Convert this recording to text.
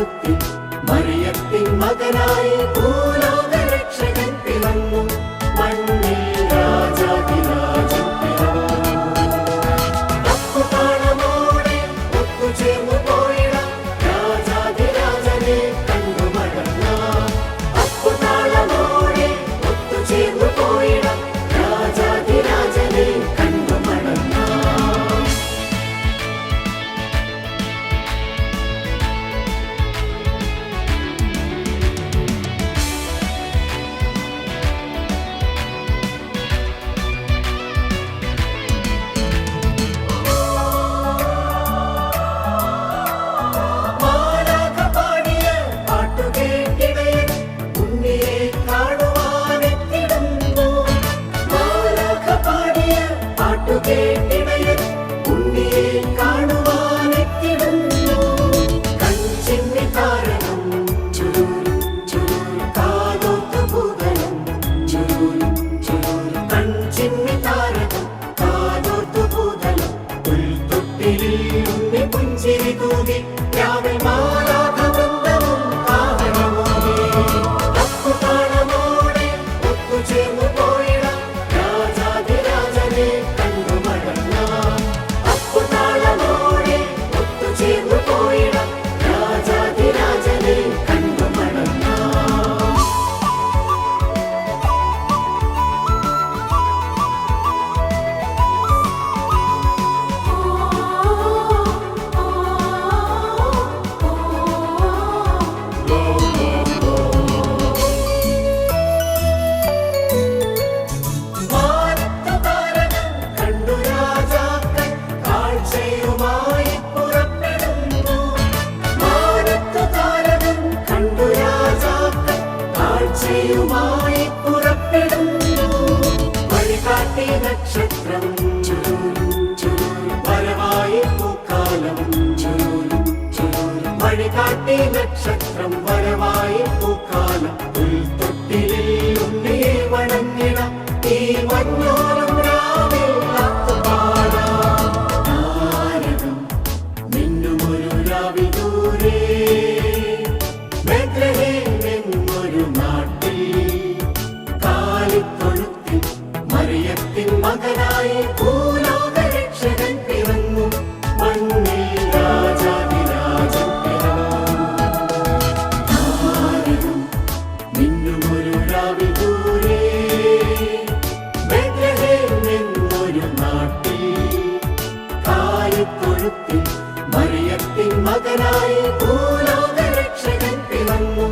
മറുത്തി മറിയത്തിൻ മകനായി ഭൂലോക രക്ഷകൻ പിറന്നു മണ്ണിൽ രാജാതിരാജൻ പിറന്നു ഒത്തുചേർന്നു പുഞ്ചിരി തൂകി രാവിലെ മാറി തിരുമായി പുറപ്പെടും. വഴികാട്ടി നക്ഷത്രം. വരവായി പൂക്കാലം വഴികാട്ടി നക്ഷത്രം വരവായി മറിയത്തിൻ മകനായി ഭൂലോക രക്ഷകൻ പിറന്നു.